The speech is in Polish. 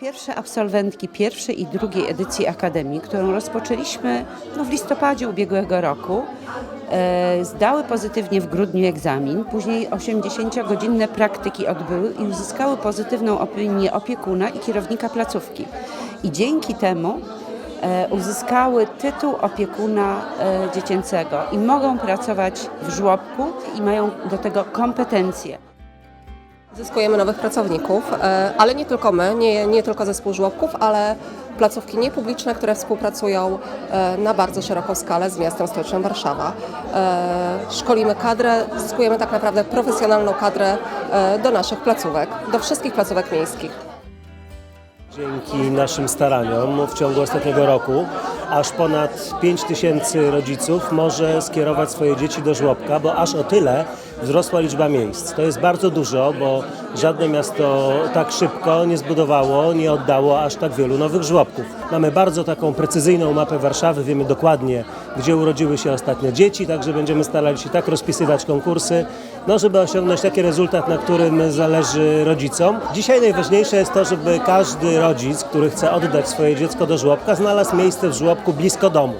Pierwsze absolwentki pierwszej i drugiej edycji Akademii, którą rozpoczęliśmy no, w listopadzie ubiegłego roku, e, zdały pozytywnie w grudniu egzamin, później 80-godzinne praktyki odbyły i uzyskały pozytywną opinię opiekuna i kierownika placówki. I dzięki temu e, uzyskały tytuł opiekuna e, dziecięcego i mogą pracować w żłobku i mają do tego kompetencje. Zyskujemy nowych pracowników, e, ale nie tylko my, nie, nie tylko zespół żłobków, ale placówki niepubliczne, które współpracują e, na bardzo szeroką skalę z miastem stołecznym Warszawa. E, Szkolimy kadrę, zyskujemy tak naprawdę profesjonalną kadrę do naszych placówek, do wszystkich placówek miejskich. Dzięki naszym staraniom w ciągu ostatniego roku aż ponad 5 tysięcy rodziców może skierować swoje dzieci do żłobka, bo aż o tyle wzrosła liczba miejsc. To jest bardzo dużo, bo żadne miasto tak szybko nie zbudowało, nie oddało aż tak wielu nowych żłobków. Mamy bardzo taką precyzyjną mapę Warszawy, wiemy dokładnie, gdzie urodziły się ostatnio dzieci, także będziemy starali się tak rozpisywać konkursy, no, żeby osiągnąć taki rezultat, na którym zależy rodzicom. Dzisiaj najważniejsze jest to, żeby każdy rodzic, który chce oddać swoje dziecko do żłobka, znalazł miejsce w żłobku blisko domu.